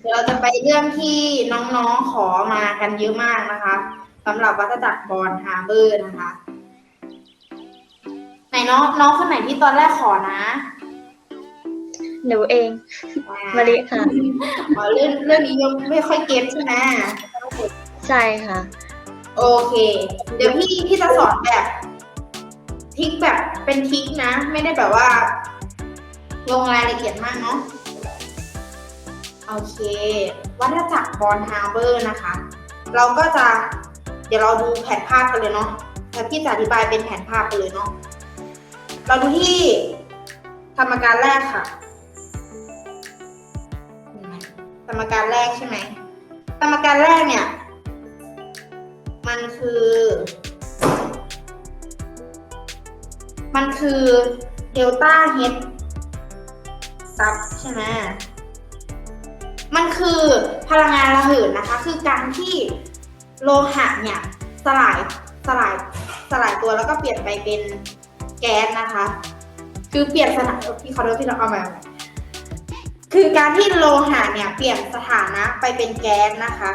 เดี๋ยวเราจะไปเรื่องที่น้องๆขอมากันเยอะมากนะคะสำหรับวัฏจักรบอลฮาร์เบอร์นะคะ ไหนน้องน้องคนไหนที่ตอนแรกขอนะหนูเองมาริค่ะอ๋อเรื่องเรื่องนี้ยังไม่ค่อยเก็ตใช่ไหมใช่ค่ะ โอเค เดี๋ยวพี่พี่จะสอนแบบ ทิกแบบเป็นทิกนะ ไม่ได้แบบว่า ลงรายละเอียดมากเนาะโอเค วัฏจักรบอลฮาร์เบอร์นะคะ เราก็จะเดี๋ยวเราดูแผนภาพกันเลยเนาะแต่พี่จะอธิบายเป็นแผนภาพไปเลยเนาะเราดูที่สมการแรกค่ะเห็นไหมสมการแรกใช่ไหมสมการแรกเนี่ย มันคือ มันคือเดลต้าเฮดซับใช่ไหมมันคือพลังงานระเหิดนะคะ คือการที่โลหะเนี่ยสลายสลายสลายตัวแล้วก็เปลี่ยนไปเป็นแก๊สนะคะ คือเปลี่ยนสถานะพี่ขอโทษพี่เราเอามาคือการที่โลหะเนี่ยเปลี่ยนสถานะไปเป็นแก๊สนะคะ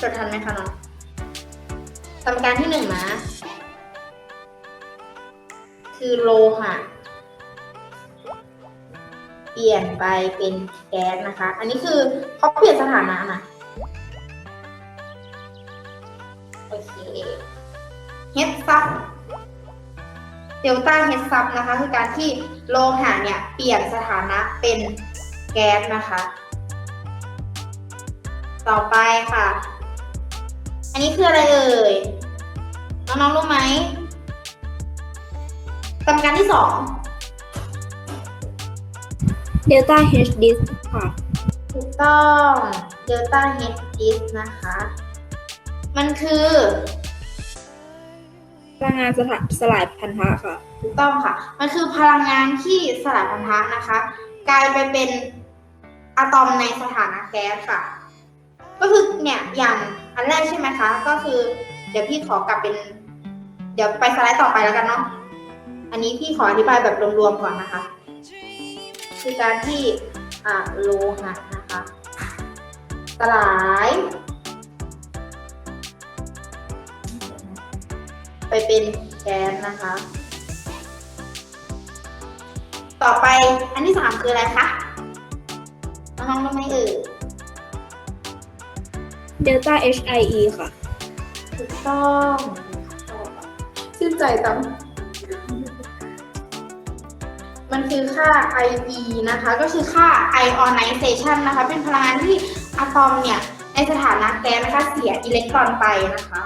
จดทันไหมคะน้อง สมการที่หนึ่งนะ คือโลหะเปลี่ยนไปเป็นแก๊สนะคะ อันนี้คือเขาเปลี่ยนสถานะนะโอเคเฮดซับเดลต้าเฮดซับนะคะ คือการที่โลหะเนี่ยเปลี่ยนสถานะเป็นแก๊สนะคะ ต่อไปค่ะ อันนี้คืออะไรเอ่ย น้องๆรู้ไหมสมการที่สองเดลต้าเฮดดิสค่ะ ถูกต้องเดลต้าเฮดดิสนะคะ มันคือพลังงานสถาสลายพันธะค่ะ ถูกต้องค่ะ มันคือพลังงานที่สลายพันธะนะคะ กลายไปเป็นอะตอมในสถานะแก๊สค่ะ ก็คือเนี่ยอย่างอันแรกใช่ไหมคะ ก็คือ เดี๋ยวพี่ขอกลับเป็น เดี๋ยวไปสไลด์ต่อไปแล้วกันเนาะอันนี้พี่ขออธิบายแบบรวมๆก่อนนะคะ คือการที่อ่าโลหะนะคะสลาย ไปเป็นแก๊สนะคะ ต่อไปอันที่สามคืออะไรคะน้องๆรู้ไหมเอ่ย เดลต้า HIE ค่ะ ถูกต้องชื่นใจจังมันคือค่า IE นะคะ ก็คือค่า ionization นะคะ เป็นพลังงานที่อะตอมเนี่ย ในสถานะแก๊สนะคะเสียอิเล็กตรอนไปนะคะ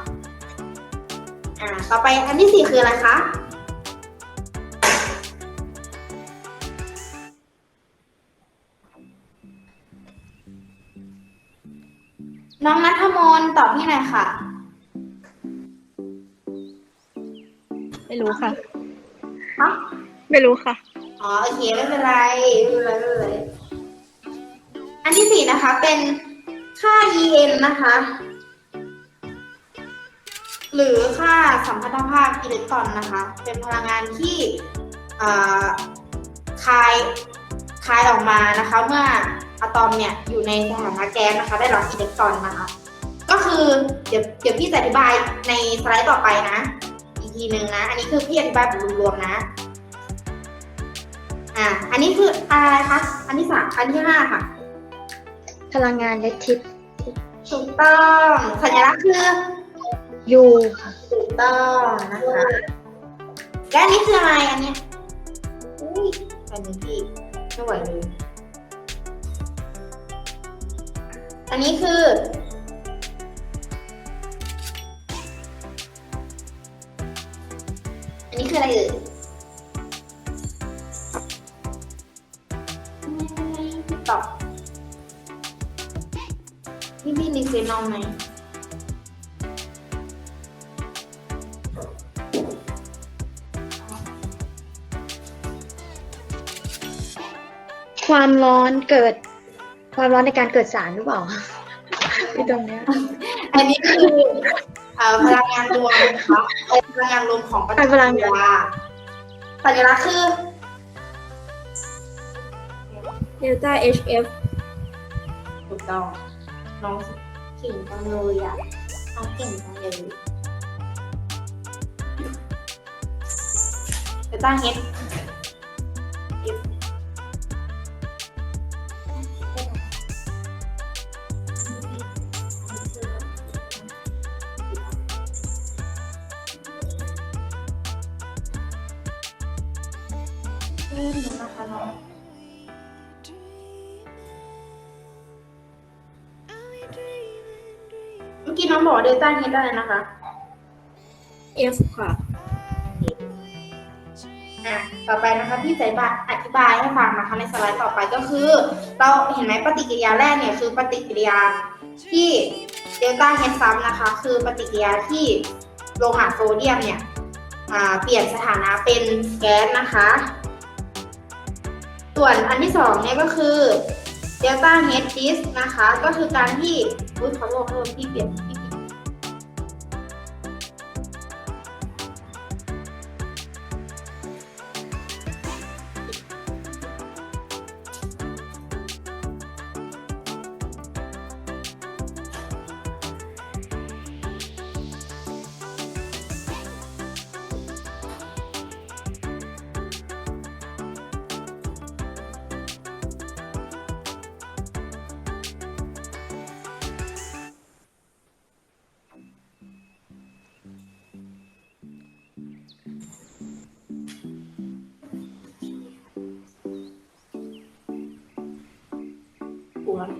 อ่า ต่อไปอันที่สี่คืออะไรคะ น้องนัทมนต์ตอบพี่หน่อยค่ะ ไม่รู้ค่ะ ฮะ ไม่รู้ค่ะ อ๋อโอเคไม่เป็นไรไม่เป็นไรไม่เป็นไรอันที่สี่นะคะ เป็นค่า EM นะคะ หรือค่าสัมพัทธภาพอิเล็กตรอนนะคะ เป็นพลังงานที่อ่าคายคายออกมานะคะ เมื่อ อะตอมเนี่ยอยู่ในสถานะแก๊สนะคะ ได้รับอิเล็กตรอนนะคะ ก็คือเดี๋ยวเดี๋ยวพี่จะอธิบายในสไลด์ต่อไปนะ อีกทีหนึ่งนะ อันนี้คือพี่อธิบายแบบรวมๆนะอ่าอันนี้คืออะไรคะอันที่สามอันที่ห้าค่ะ พลังงานเลทิสถูกต้องสัญลักษณ์คือยูค่ะถูกต้องนะคะ และอันนี้คืออะไรอันเนี้ยอุ้ยอันนี้พี่ไม่ไหวเลย อันนี้คือ อันนี้คืออะไรเอ่ยตอบนี่พี่รีเฟนอลไหมความร้อนเกิด ความร้อนในการเกิดสารหรือเปล่าที่ตรงเนี้ยอันนี้คือเอ่อพลังงานรวมนะคะเอ่อพลังงานรวมของปฏิพลังกิริงานยาสัญลักษณ์คือเดลต้า HF ถูกต้องน้องเก่งจังเลยอะน้องเก่งจังเลยเดลต้าเเริ่มแล้วนะคะน้องเมื่อกี้น้องบอกว่าเดลต้าเฮดอะไรนะคะ F ค่ะ อะต่อไปนะคะพี่จะอธิบายให้ฟังนะคะในสไลด์ต่อไปก็คือ เราเห็นไหมปฏิกิริยาแรกเนี่ยคือปฏิกิริยาที่เดลต้าเฮดซ้ำนะคะ คือปฏิกิริยาที่โลหะโซเดียมเนี่ยอ่าเปลี่ยนสถานะเป็นแก๊สนะคะ ส่วนอันที่สองเนี่ยก็คือเดลต้าเฮดดิสนะคะ ก็คือการที่อุ้ยขอโทษขอโทษพี่เปลี่ยนทีู่แล้ว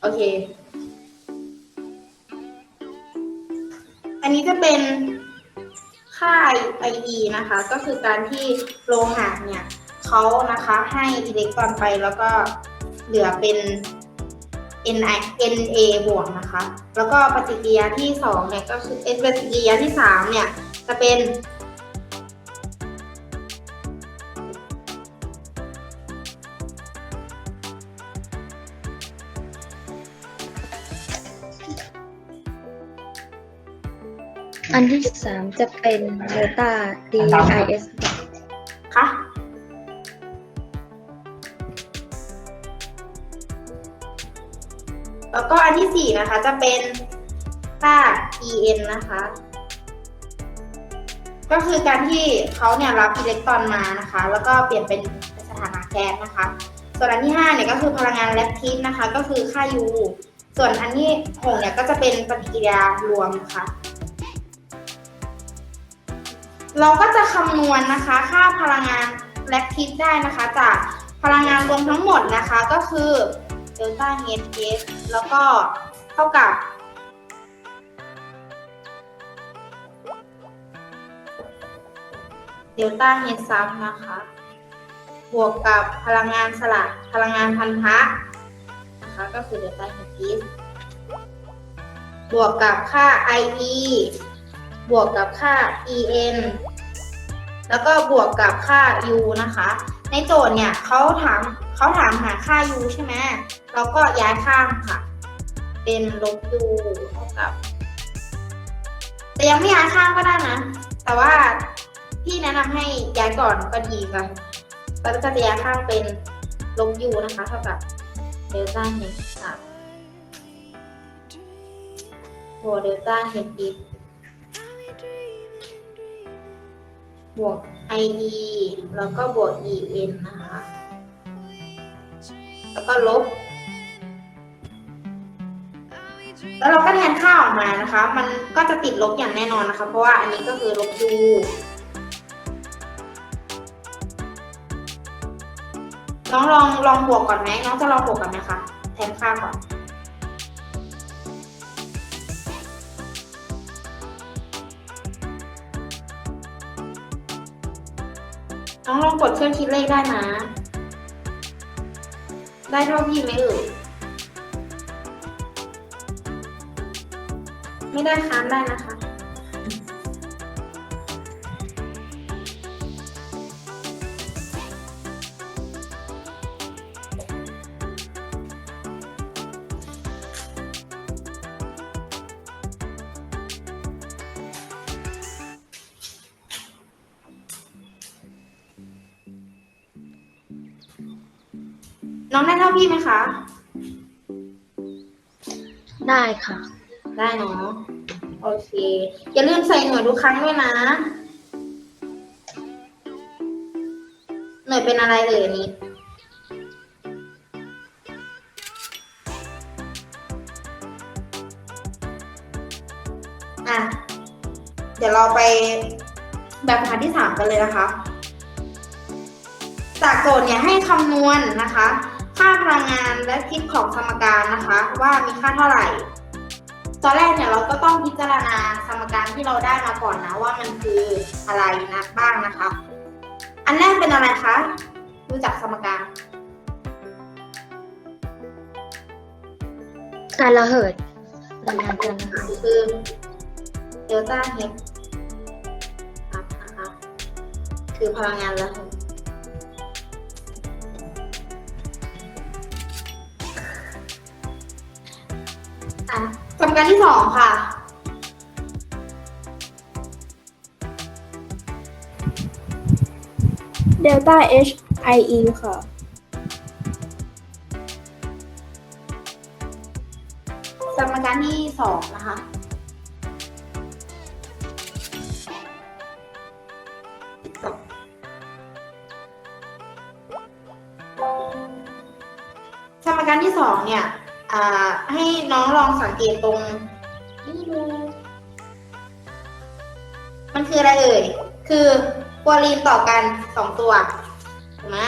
โอเค อันนี้จะเป็นค่า IE นะคะ ก็คือการที่โลหะเนี่ยเขานะคะให้อิเล็กตรอนไปแล้วก็เหลือเป็น Ni Na บวกนะคะ แล้วก็ปฏิกิริยาที่สองเนี่ยก็คือปฏิกิริยาที่สามเนี่ยจะเป็น อันที่สามจะเป็นเดลต้า DIS คะแล้วก็อันที่สี่นะคะจะเป็นค่า en นะคะ ก็คือการที่เขาเนี่ยรับอิเล็กตรอนมานะคะ แล้วก็เปลี่ยนเป็นสถานะแก๊สนะคะ ส่วนอันที่ห้าเนี่ยก็คือพลังงานแลคทิสนะคะ ก็คือค่า U ส่วนอันที่หกเนี่ยก็จะเป็นปฏิกิริยารวมค่ะ เราก็จะคำนวณนะคะ ค่าพลังงานแลคทิสได้นะคะ จากพลังงานรวมทั้งหมดนะคะก็คือเดลต้าเฮดเสแล้วก็เท่ากับเดลต้าเฮดซับนะคะ บวกกับพลังงานสลัดพลังงานพันธะนะคะก็คือเดลต้าเฮดดิสบวกกับค่า IE บวกกับค่า en แล้วก็บวกกับค่า u นะคะ ในโจทย์เนี่ยเขาถามเขาถามหาค่า u ใช่ไหมเราก็ย้ายข้างค่ะ เป็นลบ u เท่ากับ แต่ยังไม่ย้ายข้างก็ได้นะ แต่ว่าพี่แนะนำให้ย้ายก่อนก็ดีค่ะเราก็จะย้ายข้างเป็นลบ u นะคะเท่ากับเดลต้าเฮดสามบวกเดลต้าเฮดดิ บวก IE แล้วก็บวก EN นะคะ แล้วก็ลบ แล้วเราก็แทนค่าออกมานะคะ มันก็จะติดลบอย่างแน่นอนนะคะ เพราะว่าอันนี้ก็คือลบ U น้องลองลองบวกก่อนไหมน้องจะลองบวกก่อนไหมคะแทนค่าก่อน น้องลองกดเครื่องคิดเลขได้นะ ได้เท่าพี่ไหมเอ่ยไม่ได้ค้านได้นะคะ น้องได้เท่าพี่ไหมคะ ได้ค่ะ ได้เนาะโอเค อย่าลืมใส่หน่วยทุกครั้งด้วยนะ หน่วยเป็นอะไรเอ่ยอันนี้อะ เดี๋ยวเราไปแบบฝึกหัดที่สามกันเลยนะคะ จากโจทย์เนี่ยให้คำนวณนะคะ ค่าพลังงานและทิศของสมการนะคะ ว่ามีค่าเท่าไหร่ ตอนแรกเนี่ยเราก็ต้องพิจารณาสมการที่เราได้มาก่อนนะว่ามันคืออะไรนะบ้างนะคะ อันแรกเป็นอะไรคะรู้จักสมการการระเหิดพลังงานการระเหิดคือเดลต้าเฮดนะคะคือพลังงานระเหิด สมการที่สองค่ะเดลต้า H I E ค่ะ สมการที่สองนะคะ สมการที่สองเนี่ยอ่าให้ น้องลองสังเกตตรงนี่ดูมันคืออะไรเอ่ย คือกัวลีนต่อกันสองตัวถูกไหม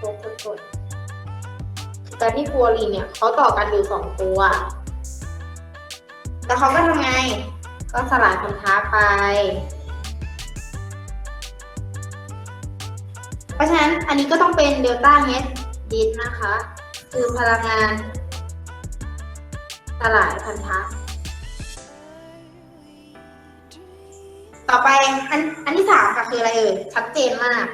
กดกดกดการที่ฟัวรีนเนี่ยเขาต่อกันอยู่สองตัว แล้วเขาก็ทำไง ก็สลายพันธะไป เพราะฉะนั้นอันนี้ก็ต้องเป็นเดลต้าเฮดดิสนะคะ คือพลังงานสลายพันธะต่อไปอันอันที่สามค่ะคืออะไรเอ่ยชัดเจนมาก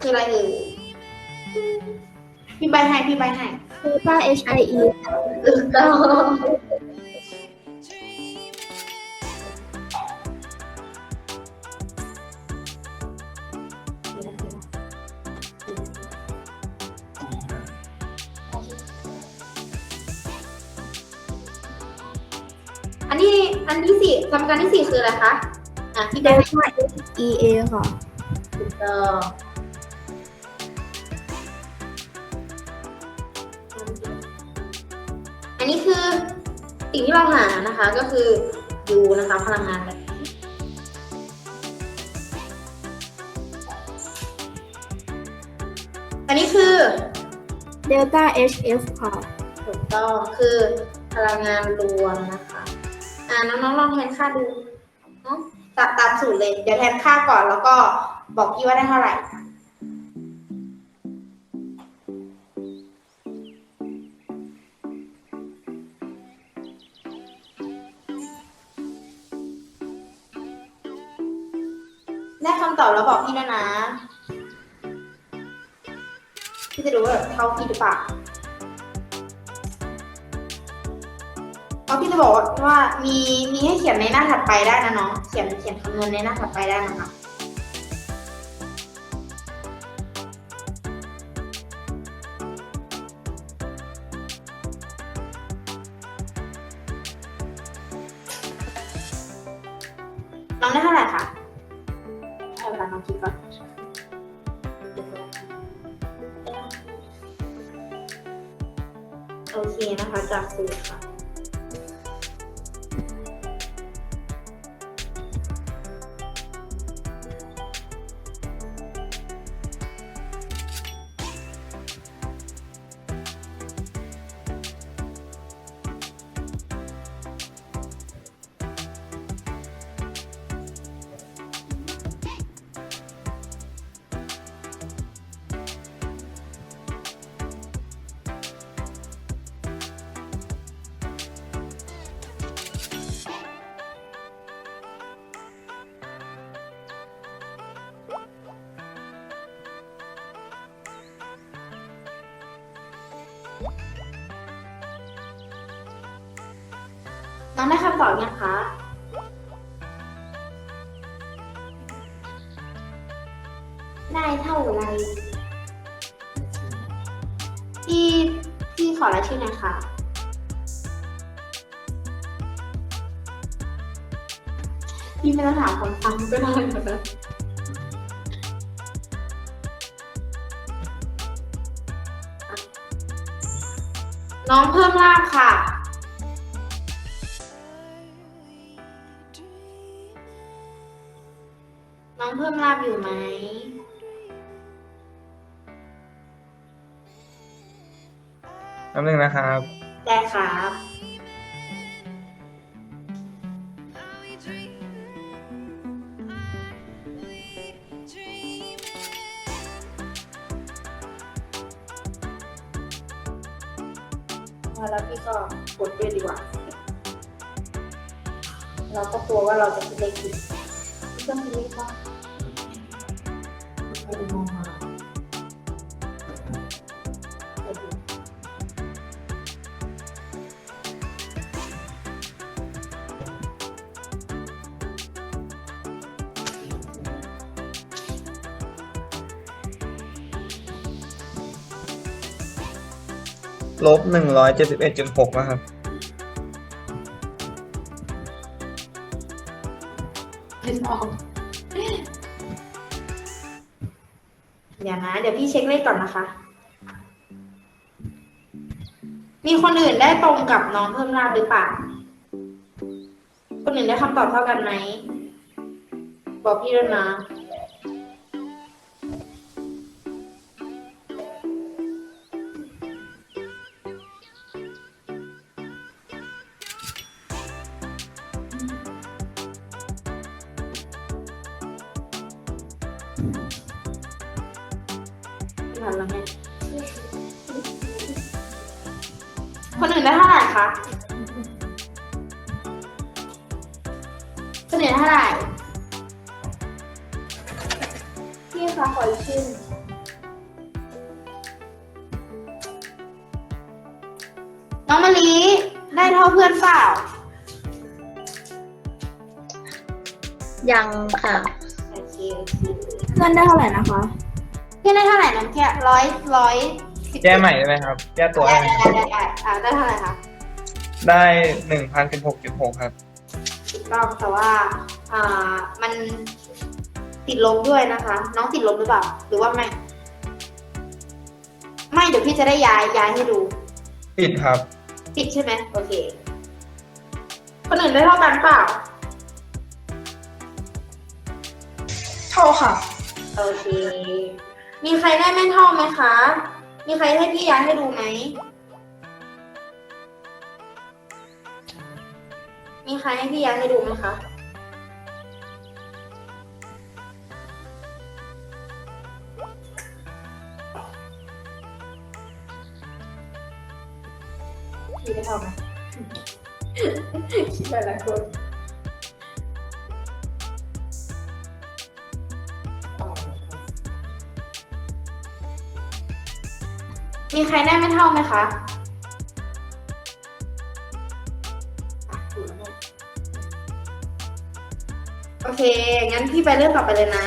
คืออะไรเอ่ยพี่ใบให้พี่ใบให้เดลต้า H I E ถูกต้อง ที่สี่สมการที่สี่คืออะไรคะ อะพี่เดใบลให้ต้า H E A ค่ะถูกต้องอันนี้คือสิ่งที่เราหานะคะ ก็คือ U นะคะพลังงานแบบนี้อันนี้คือเดลต้า H F ค่ะ ถูกต้องคือพลังงานรวมนะคะ อ่าน้องๆลองแทนค่าดูเนาะตามตามสูตรเลย เดี๋ยวแทนค่าก่อนแล้วก็บอกพี่ว่าได้เท่าไหร่ได้คำตอบแล้วบอกพี่ด้วยนะ พี่จะดูว่าเท่าพี่หรือเปล่า เพราะพี่จะบอกว่ามีมีให้เขียนในหน้าถัดไปได้นะน้อง เขียนเขียนคำนวณในหน้าถัดไปได้นะคะน้องได้เท่าไหร่คะให้เวลาน้องคิดก่อนโอเคนะคะจากสูตรค่ะ น้องได้คำตอบยังคะได้เท่าไรพี่พี่ขอรายชื่อนะคะพี่ไม่ต้องถามคำถามก็ได้นะ น้องเพิ่มลาบค่ะ น้องเพิ่มลาบอยู่ไหม แป๊บนึงนะครับ ได้ครับ แล้วพี่ก็กดด้วยดีกว่า เราก็กลัวว่าเราจะคิดเลขผิดพี่ต้องคิดเลขบ้าง ลบหนึ่งร้อยเจ็ดสิบเอ็ดจุดหกนะครับไม่ออกเดี๋ยวนะ เดี๋ยวพี่เช็คเลขก่อนนะคะ มีคนอื่นได้ตรงกับน้องเพิ่มลาบหรือเปล่า คนอื่นได้คำตอบเท่ากันไหม บอกพี่ด้วยนะ ไม่ทันแล้วไงคนอื่นได้เท่าไหร่คะคนอื่นได้เท่าไหร่ พี่คะขออีกชื่อหนึ่งน้องมะลิได้เท่าเพื่อนเปล่า ยังค่ะ เพื่อนได้เท่าไหร่นะคะพี่ได้เท่าไหร่น้องแค่ร้อยร้อยสิบแก้ใหม่ได้ไหมครับ แก้ตัวได้ได้ไหมได้ได้ได้อ่าได้เท่าไหร่คะได้หนึ่งพันสิบหกจุดหกครับถูกต้องแต่ว่าอ่ามันติดลบด้วยนะคะ น้องติดลบหรือเปล่า หรือว่าไม่ ไม่เดี๋ยวพี่จะได้ย้ายย้ายให้ดูปิดครับ ติดใช่ไหมโอเค คนอื่นได้เท่ากันเปล่า เท่าค่ะ โอเค มีใครได้ไม่ท่าไหมคะ มีใครให้พี่ย้ายให้ดูไหม มีใครให้พี่ย้ายให้ดูไหมคะ พี่ได้เท่าไหม คิดหลายๆคน มีใครได้ไม่เท่าไหมคะ โอเค งั้นพี่ไปเรื่องต่อไปเลยนะ